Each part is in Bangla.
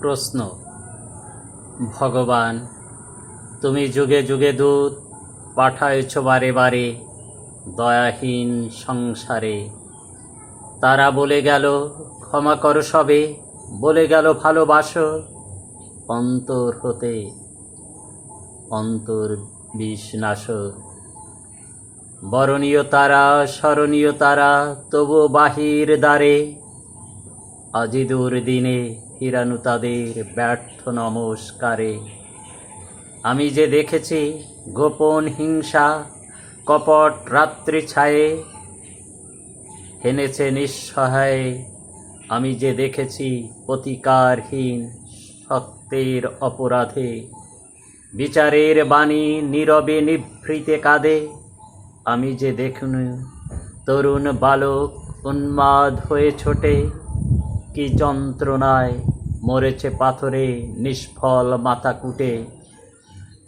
প্রশ্ন, ভগবান, তুমি যুগে যুগে দূত, পাঠাইছ বারে বারে দয়াহীন সংসারে। তারা বলে গেল, ক্ষমা করো সবে, বলে গেল, ভালোবাসো। অন্তর হতে অন্তর বিষ্ণাসক বরণীয় তারা, স্মরণীয় তারা তবু বাহির দ্বারে আজি দিনে ফিরানু তাদের ব্যর্থ নমস্কারে। আমি যে দেখেছি গোপন হিংসা, কপট রাত্রি ছায়ে, হেনেছে নিঃসহায়। আমি যে দেখেছি প্রতিকারহীন সত্যের অপরাধে, বিচারের বাণী নীরবে নিভৃতে কাঁদে। আমি যে দেখুন তরুণ বালক উন্মাদ হয়ে ছোটে কি যন্ত্রণায় মরেছে পাথরে নিষ্ফল মাথা কুটে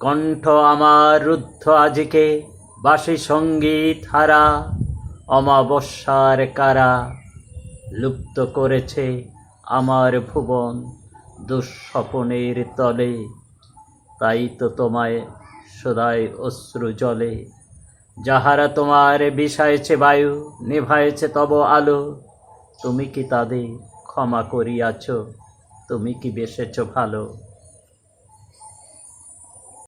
কণ্ঠ আমার রুদ্ধ আজকে, বাসি সংগীত হারা, অমাবস্যার কারা লুপ্ত করেছে আমার ভুবন দুঃস্বপনের তলে। তাই তো তোমায় সদাই অশ্রু জলে। যাহারা তোমার বিষায়েছে বায়ু, নেভায়েছে তব আলো। তুমি কি তাদের ক্ষমা করিয়াছ। তুমি কি বেসেছ ভালো?